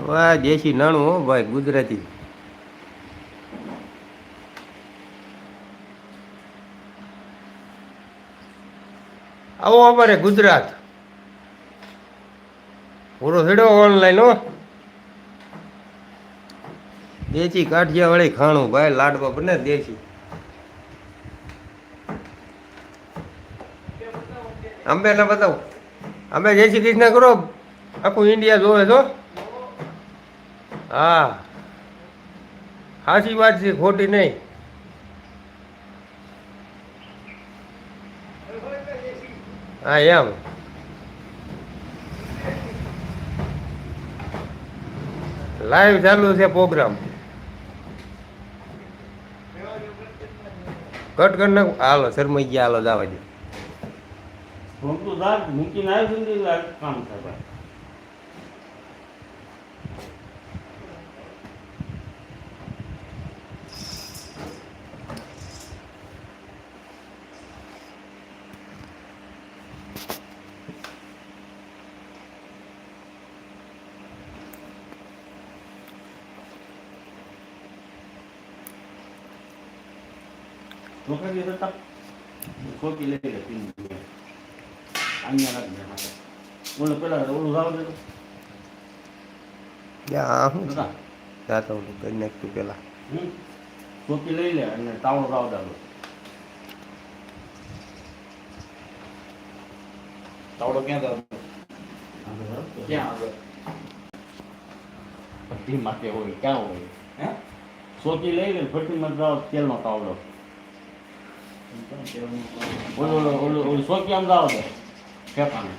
હવે દેશી નાણું હો ભાઈ ગુજરાતી આવો અમારે ગુજરાત પૂરો થયો ઓનલાઈન હો દેશી કાઠિયાવાળી ખાણું ભાઈ લાડવા બને દેશી અંબે ને બતાવો. અમે જય શ્રી કૃષ્ણ કરો. આખું ઇન્ડિયા જોવે છો હા. સાચી વાત છે, ખોટી નહીં. હા, એમ. લાઈવ ચાલુ છે પ્રોગ્રામ કટ કરી નાખું. હાલો, શરમાઈ ગયા, હાલો, જવા દે. હું તો દાદ મૂકીને આવ્યો છું ને એટલે આ કામ થાય ભાઈ. ચોખા જે હતા ખોટી લઈ લે તીન દિવસ. અહીંયા રાખી દે મારે. ઓલું પેલા ઓલું રાવ દે તો. યા હું દાદા, જાતો હું કરી નાખતું પેલા હમ. ચોકી લઈ લે અને તાવડો રાવ દાદો તાવડો ક્યાં દાદો ક્યાં આગળ ભઠ્ઠીમાં કે હોય ક્યાં હોય હે ચોકી લઈ લે ભઠ્ઠીમાં રાવ તેલનો તાવડો ઓલું ઓલું ઓલું ઓલું ચોકી આમ રાવ ફેંકાને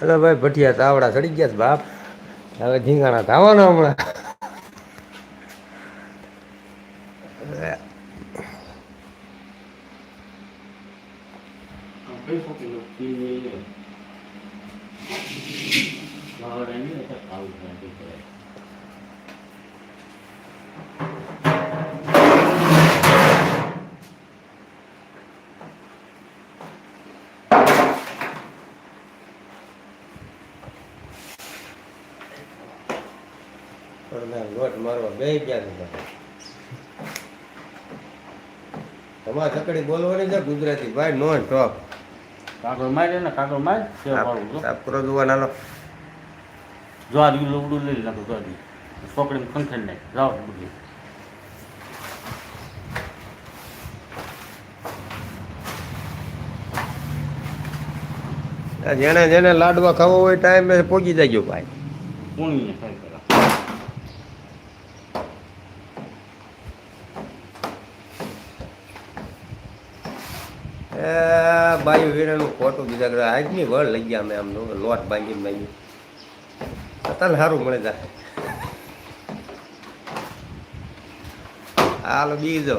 હાલો ભાઈ ભઠિયા તાવડા ચડી ગયા બાપ. હવે ધીંગાણા થવાના હમણાં આમ કઈ ચોકી લો? તીન લઈ લે. વાવડ આવી ને એટલે આવું થાય, તે કરાય. લોટ મારવા બે ગયા ભાઈ તમારે સકડી બોલવાની છે ગુજરાતી? ભાઈ નો ટોપ કાગળ મારી ને કાગળ માર. સાફ કરો જોવાના લો જો આ રીલું ઉડું લઈ નાખું જો આ રીલ. ચોકડીમાં ખંખેર નાખ. જાઓ બધી. જેને જેને લાડવા ખાવા હોય ટાઈમે પહોંચી જાય ભાઈ. પૂણીને ખાઈ પેલા એ બાયું વીરાનું ખોટું બીજા કરે. આજની વળ લઈ ગયા અમે આમ લોટ બાંધીને બાંધ્યું. અત્યારે સારું મળે તા હાલો, બીજો.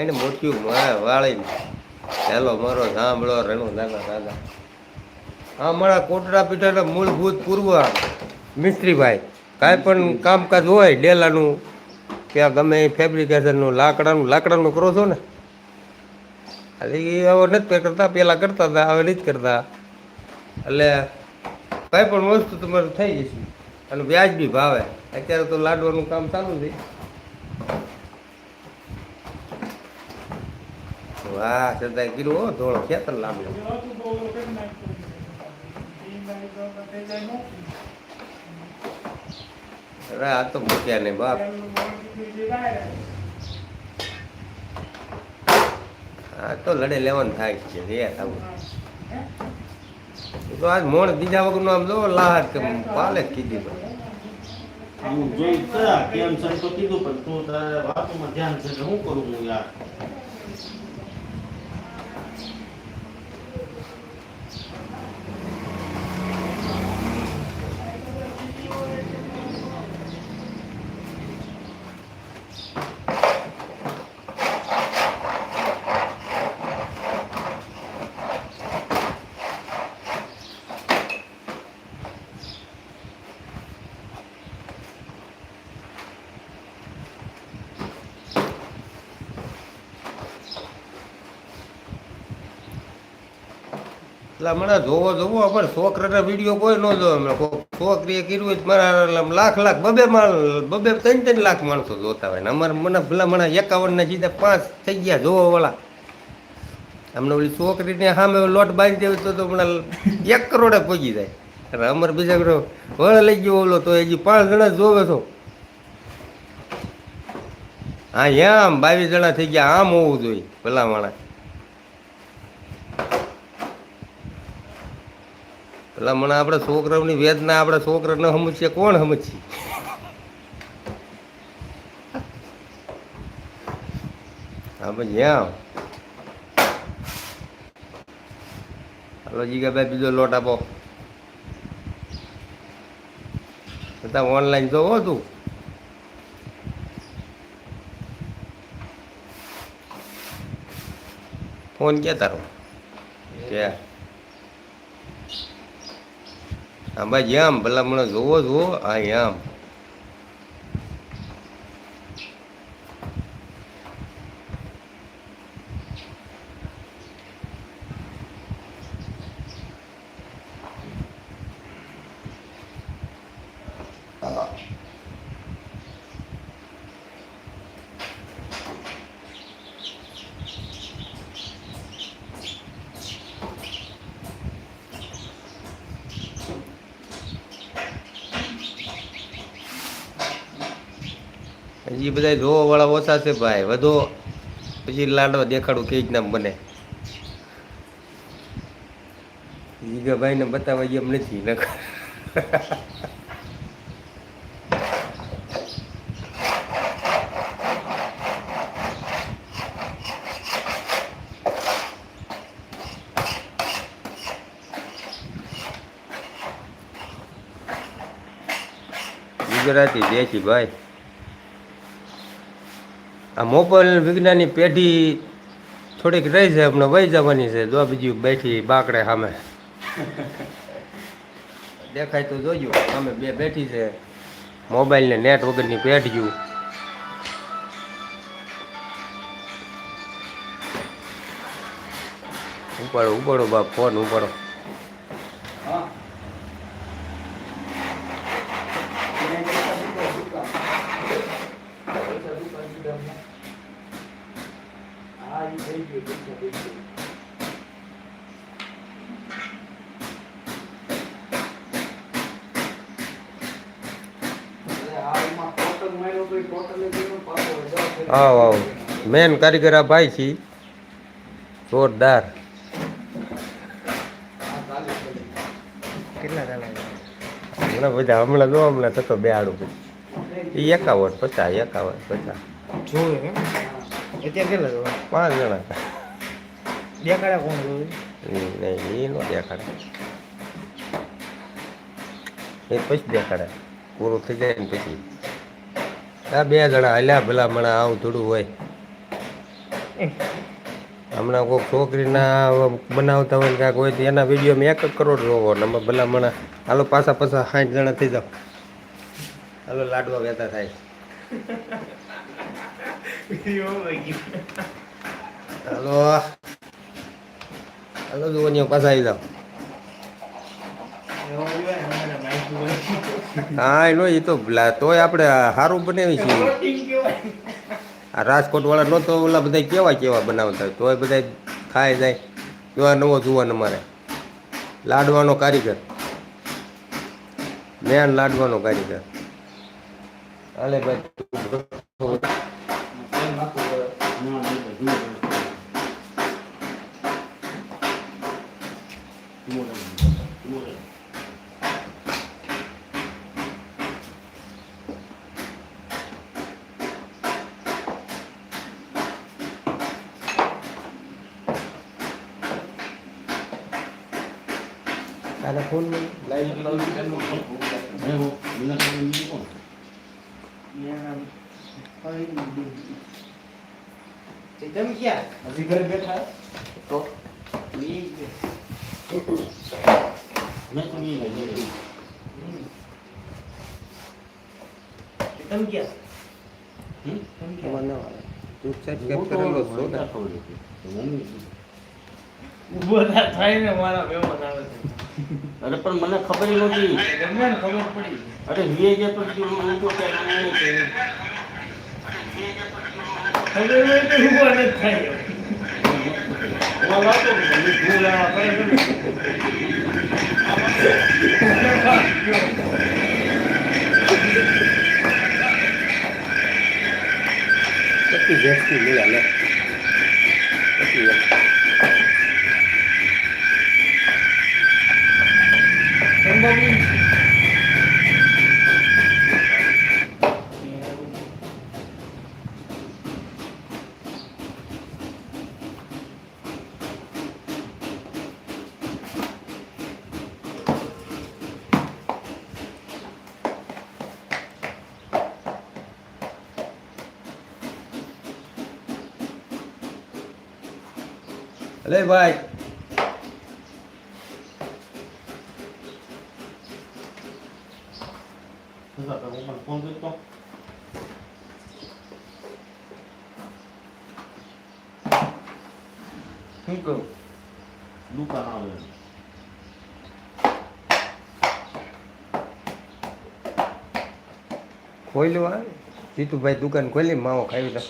એને મોટ્યું મારે વાળીને. હેલો, મારો સાંભળો, રણું દાદા દાદા. હા મારા કોટડા પીઠાના મૂળભૂત પૂર્વ મિસ્ત્રીભાઈ. કાંઈ પણ કામકાજ હોય, ડેલાનું કે ગમે એ ફેબ્રિકેશનનું, લાકડાનું લાકડાનું કરો છો ને? એટલે એ હવે નથી કરતા પહેલાં કરતા હતા, હવે નથી કરતા. એટલે કાંઈ પણ વસ્તુ તમારે થઈ જશે. અને વ્યાજ બી ભાવે. અત્યારે તો લાડવાનું કામ ચાલુ છે. વાહ સદાય કીધું, હો, ધોળો ખેતર લાંબો. અરે, આ તો મૂક્યા ને બાપ. આ તો લડે લેવાનું થાય છે, રે, આવું. તો આજ મોણ બીજા વગરનું આમ જો લાહટ કે પાલે કીધી આમ જોઈ કેમ સંતો કીધું, પણ તું તારે વાતોમાં ધ્યાન છે હું કરું, હું યાર? એટલે મને જોવો જોવો, અમારે છોકરાના વીડિયો કોઈ ન જોવે. હમણાં છોકરીએ કર્યું જ મારા લાખ લાખ, બબે માણ બબે ત્રણ ત્રણ લાખ માણસો જોતા હોય ને. અમારે મને ભલા મને એકાવન ના સીધા પાંચ થઈ ગયા જોવા વાળા અમને ઓલી છોકરીને સામે લોટ બાંધી દેવી તો હમણાં એક કરોડે પહોંચી જાય. અને અમારે બીજા વળ લઈ ગયો ઓલો તો હજી પાંચ જણા જોવે તો હા આમ બાવીસ જણા થઈ ગયા, આમ હોવું જોઈએ ભલા માણસ પેલા મને આપણે છોકરાઓની વેદના આપણે છોકરાને સમજીએ, કોણ સમજશે આપણે જ્યાં હાલો, જીગાભાઈ, બીજો લોટ આપો. બધા ઓનલાઈન જોવો તું. ફોન ક્યાં તારો? ક્યાં? જ્યાં આમ ભલા મને જોવો જોવો આ આમ હજી બધા જોવા વાળા ઓછા છે ભાઈ. વધુ. પછી લાડવા દેખાડું કેવી રીતના બને. જીગાભાઈ ને બતાવવા એમ નથી ગુજરાતી દેશી ભાઈ. આ મોબાઈલ વિજ્ઞાનની પેઢી થોડીક રહી છે, હમણાં વહી જવાની છે. જો બીજી બેઠી બાકડે સામે. દેખાય તો જોજો, સામે બે બેઠી છે. મોબાઈલ ને નેટ વગરની પેઢીયું ઉપાડો ઉપાડો બાપ, ફોન ઉપાડો હા હા ઈ થઈ ગયું પૈસા થઈ ગયું એટલે આ એમાં ટોટલ માર્યો તો ટોટલ ગયો પાછો હજાર થઈ ગયો. આવ આવ. મેન કારીગર આ ભાઈ છે. જોરદાર. હમણાં બધા હમણાં જો હમણાં થતો બે આડું એ એકાવન પચાસ એકાવન પચાસ. પાંચ જણા. દેખાડ્યા કોણ નહીં એ નો દેખાડે એ પછી દેખાડે પૂરું થઈ જાય ને પછી આ બે જણા હાલ્યા ભલા હમણાં આવું થોડું હોય હમણાં કોઈ છોકરીના બનાવતા હોય ને કાંઈક હોય તો એના વિડીયોમાં એક જ કરોડ જોવો ને અમે ભલા મણા હાલો પાછા પાછા સાઠ જણા થઈ જાવ હાલો લાડવા વહેતા થાય હાલો હાલો જુઓ પાછા આવી જાવ હા એનો એ તો તોય આપણે સારું બનાવી છીએ. આ રાજકોટ વાળા નહોતો ઓલા બધા કેવા કેવા બનાવતા હોય, તોય બધા ખાઈ જાય. કેવા નવો જુવાનો અમારે લાડવાનો કારીગર. મેન લાડવાનો કારીગર. હાલે ભાઈ તેલ નાખવું પડે. ના, નહીં, નહીં, નહીં. મોઢા, મોઢા. તારા ફોનમાં લાઈટ લાવી તેનું પણ હે હો, વિના કારણે બીજું કોણ? તમે ક્યાં હજી ઘરે બેઠા તો મેં તો નહીં લઈ જઈ. તમે ક્યાં હમ? તમે ક્યાં તું સબસ્ક્રાઇબ હું તો કરેલો છો ને વળતા થોડી હતી. તો મમ્મી ઊભો થઈને થાય ને મારા મહેમાન આવે છે. અરે પણ મને ખબર નહોતી. ગમે ખબર પડી. અરે વીએ જે પણ હું ક્યાંક કે નહીં કે ખબર હોય તો ઊભો નથી થાય. હું વાતો કરું, હું ભૂલ આ કરે છે ને. પચીસ વ્યક્તિ લઈ હાલે પચીસ વ્યક્તિ. અલે ભાઈ તો હું પણ ફોન કરતો શું કહું દુકાન આવે ખોલ્યું આ જીતુભાઈ દુકાન ખોલી માવો ખાવી લે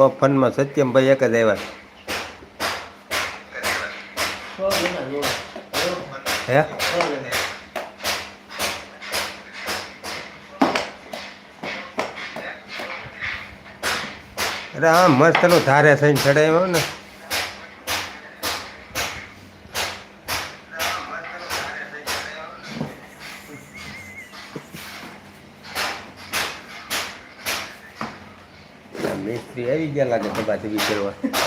તો ફનમાં સત્યમભાઈ એક જ આવ્યા હે? અરે આ મસ્તનું ધારે થઈને ચડાવ્યો ને. મિસ્ત્રી આવી ગયા લાગે ધબાધબી કરવા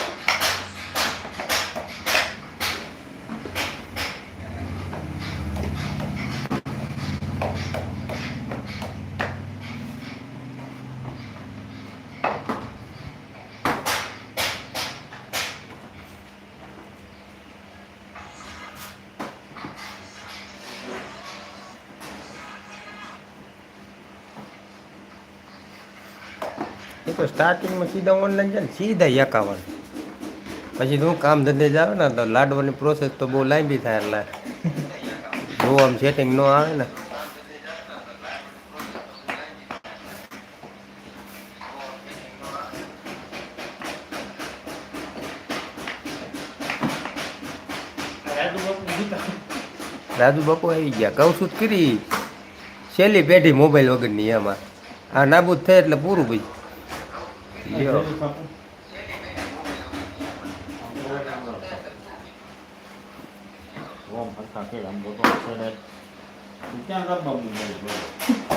તો સ્ટાર્ટિંગમાં સીધા ઓનલાઈન છે ને સીધા એકાવન. પછી હું કામ ધંધે જાવ ને, તો લાડવાની પ્રોસેસ તો બહુ લાંબી થાય એટલે જો આમ સેટિંગ ન આવે ને. રાજુ બાપુ આવી ગયા. છું કરી. છેલ્લી પેઢી મોબાઈલ વગરની એમાં. આ નાબૂદ થાય એટલે પૂરું ભાઈ લ્યો ઓમ હરખા કે આમ બધો છેડે. તું ક્યાં કરવા માંડ્યો?